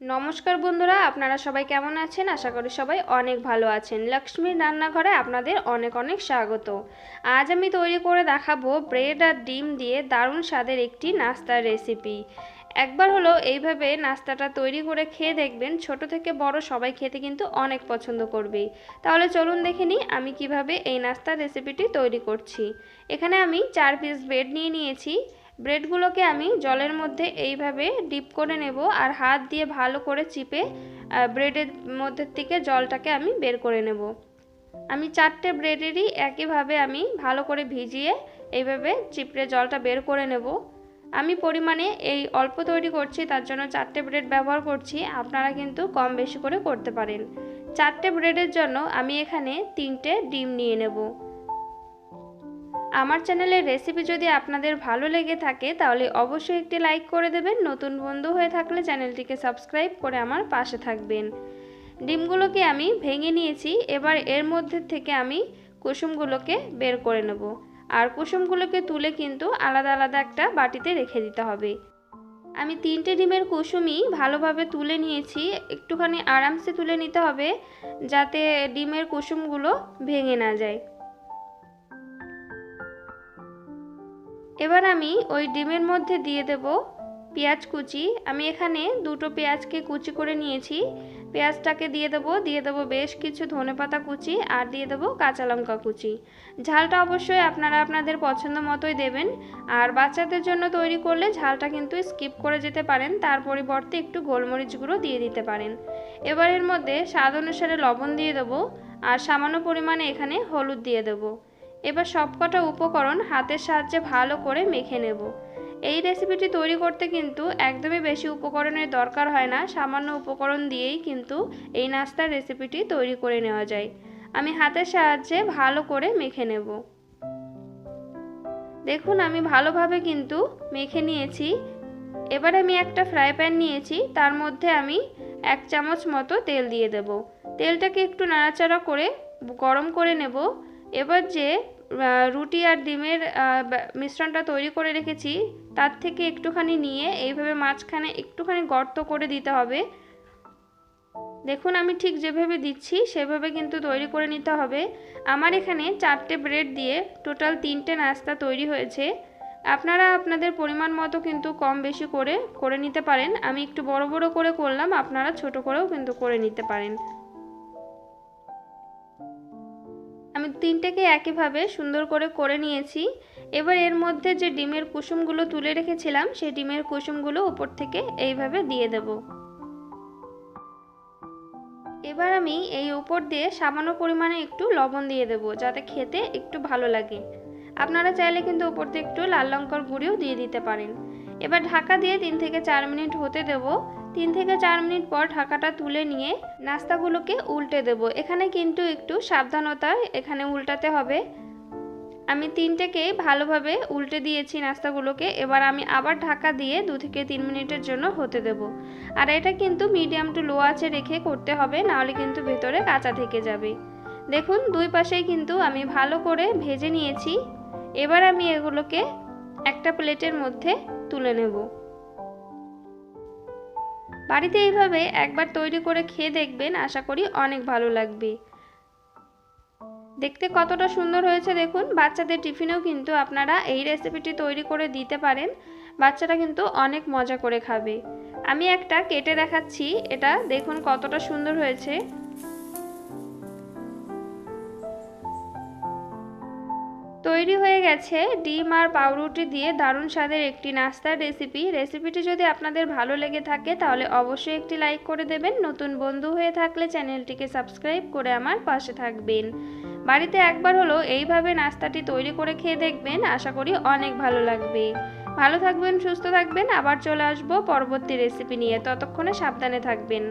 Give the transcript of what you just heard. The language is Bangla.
নমস্কার বন্ধুরা, আপনারা সবাই কেমন আছেন? আশা করি সবাই অনেক ভালো আছেন। লক্ষ্মীর রান্নাঘরে আপনাদের অনেক অনেক স্বাগত। আজ আমি তৈরি করে দেখাবো ব্রেড আর ডিম দিয়ে দারুণ স্বাদের একটি নাস্তার রেসিপি। একবার হলো এইভাবে নাস্তাটা তৈরি করে খেয়ে দেখবেন, ছোট থেকে বড় সবাই খেতে কিন্তু অনেক পছন্দ করবে। তাহলে চলুন দেখে নিই আমি কীভাবে এই নাস্তার রেসিপিটি তৈরি করছি। এখানে আমি চার পিস ব্রেড নিয়ে নিয়েছি। ব্রেডগুলোকে আমি জলের মধ্যে এইভাবে ডিপ করে নেব আর হাত দিয়ে ভালো করে চিপে ব্রেডের মধ্যে থেকে জলটাকে আমি বের করে নেব। আমি চারটে ব্রেডেরই একইভাবে আমি ভালো করে ভিজিয়ে এইভাবে চিপড়ে জলটা বের করে নেব। আমি পরিমাণে এই অল্প তৈরি করছি, তার জন্য চারটে ব্রেড ব্যবহার করছি, আপনারা কিন্তু কম বেশি করে করতে পারেন। চারটে ব্রেডের জন্য আমি এখানে তিনটে ডিম নিয়ে নেব। আমার চ্যানেলের রেসিপি যদি আপনাদের ভালো লেগে থাকে, তাহলে অবশ্যই একটি লাইক করে দেবেন। নতুন বন্ধু হয়ে থাকলে চ্যানেলটিকে সাবস্ক্রাইব করে আমার পাশে থাকবেন। ডিমগুলোকে আমি ভেঙে নিয়েছি, এবার এর মধ্যে থেকে আমি কুসুমগুলোকে বের করে নেব। আর কুসুমগুলোকে তুলে কিন্তু আলাদা আলাদা একটা বাটিতে রেখে দিতে হবে। আমি তিনটে ডিমের কুসুমই ভালোভাবে তুলে নিয়েছি। একটুখানি আরামসে তুলে নিতে হবে, যাতে ডিমের কুসুমগুলো ভেঙে না যায়। এবার আমি ওই ডিমের মধ্যে দিয়ে দেব পেঁয়াজ কুচি। আমি এখানে দুটো পেঁয়াজকে কুচি করে নিয়েছি। পেঁয়াজটাকে দিয়ে দেবো দিয়ে দেবো বেশ কিছু ধনেপাতা কুচি আর দিয়ে দেবো কাঁচা লঙ্কা কুচি। ঝালটা অবশ্যই আপনারা আপনাদের পছন্দ মতোই দেবেন। আর বাচ্চাদের জন্য তৈরি করলে ঝালটা কিন্তু স্কিপ করে যেতে পারেন, তার পরিবর্তে একটু গোলমরিচ গুঁড়ো দিয়ে দিতে পারেন। এবার এর মধ্যে স্বাদ অনুসারে লবণ দিয়ে দেবো আর সামান্য পরিমাণে এখানে হলুদ দিয়ে দেবো। এবার সবকটা উপকরণ হাতের সাহায্যে ভালো করে মেখে নেব। এই রেসিপিটি তৈরি করতে কিন্তু একদমই বেশি উপকরণের দরকার হয় না, সামান্য উপকরণ দিয়েই কিন্তু এই নাস্তার রেসিপিটি তৈরি করে নেওয়া যায়। আমি হাতের সাহায্যে ভালো করে মেখে নেব। দেখুন, আমি ভালোভাবে কিন্তু মেখে নিয়েছি। এবার আমি একটা ফ্রাই প্যান নিয়েছি, তার মধ্যে আমি এক চামচ মতো তেল দিয়ে দেব। তেলটাকে একটু নাড়াচাড়া করে গরম করে নেব। এবার যে রুটি আর ডিমের মিশ্রণটা তৈরি করে রেখেছি, তার থেকে একটুখানি নিয়ে এইভাবে মাঝখানে একটুখানি গর্ত করে দিতে হবে। দেখুন, আমি ঠিক যেভাবে দিচ্ছি, সেভাবে কিন্তু তৈরি করে নিতে হবে। আমার এখানে চারটে ব্রেড দিয়ে টোটাল তিনটে নাস্তা তৈরি হয়েছে। আপনারা আপনাদের পরিমাণ মতো কিন্তু কম বেশি করে করে নিতে পারেন। আমি একটু বড় বড় করে করলাম, আপনারা ছোট করেও কিন্তু করে নিতে পারেন। তিনটেকে একইভাবে সুন্দর করে করে নিয়েছি। এবার এর মধ্যে যে ডিমের কুসুমগুলো তুলে রেখেছিলাম, সেই ডিমের কুসুমগুলো উপর থেকে এইভাবে দিয়ে দেব। এবার আমি এই উপর দিয়ে সামান্য পরিমাণে একটু লবণ দিয়ে দেব, যাতে খেতে একটু ভালো লাগে। আপনারা চাইলে কিন্তু উপর দিয়ে একটু লাল লঙ্কার গুঁড়িও দিয়ে দিতে পারেন। এবার ঢাকা দিয়ে তিন থেকে চার মিনিট হতে দেবো। তিন থেকে চার মিনিট পর ঢাকাটা তুলে নিয়ে নাস্তাগুলোকে উল্টে দেব। এখানে কিন্তু একটু সাবধানতা এখানে উল্টাতে হবে। আমি তিনটেকে ভালোভাবে উল্টে দিয়েছি নাস্তাগুলোকে। এবার আমি আবার ঢাকা দিয়ে দু থেকে তিন মিনিটের জন্য হতে দেব। আর এটা কিন্তু মিডিয়াম টু লো আছে রেখে করতে হবে, নাহলে কিন্তু ভেতরে কাঁচা থেকে যাবে। দেখুন, দুই পাশেই কিন্তু আমি ভালো করে ভেজে নিয়েছি। এবার আমি এগুলোকে একটা প্লেটের মধ্যে তুলে নেব। বাড়িতে এইভাবে একবার তৈরি করে খেয়ে দেখবেন, আশা করি অনেক ভালো লাগবে। দেখতে কতটা সুন্দর হয়েছে দেখুন, বাচ্চাদের টিফিনেও কিন্তু আপনারা এই রেসিপিটি তৈরি করে দিতে পারেন। বাচ্চারা কিন্তু অনেক মজা করে খাবে। আমি একটা কেটে দেখাচ্ছি, এটা দেখুন কতটা সুন্দর হয়েছে। তৈরি হয়ে গেছে ডিম আর পাউরুটি দিয়ে দারুণ স্বাদের একটি নাস্তার রেসিপি। রেসিপিটি যদি আপনাদের ভালো লেগে থাকে তাহলে অবশ্যই একটি লাইক করে দেবেন। নতুন বন্ধু হয়ে থাকলে চ্যানেলটিকে সাবস্ক্রাইব করে আমার পাশে থাকবেন। বাড়িতে একবার হলো এইভাবে নাস্তাটি তৈরি করে খেয়ে দেখবেন। আশা করি অনেক ভালো লাগবে। ভালো থাকবেন, সুস্থ থাকবেন। আবার চলে আসব পরবর্তী রেসিপি নিয়ে। ততক্ষণে সাবধানে থাকবেন।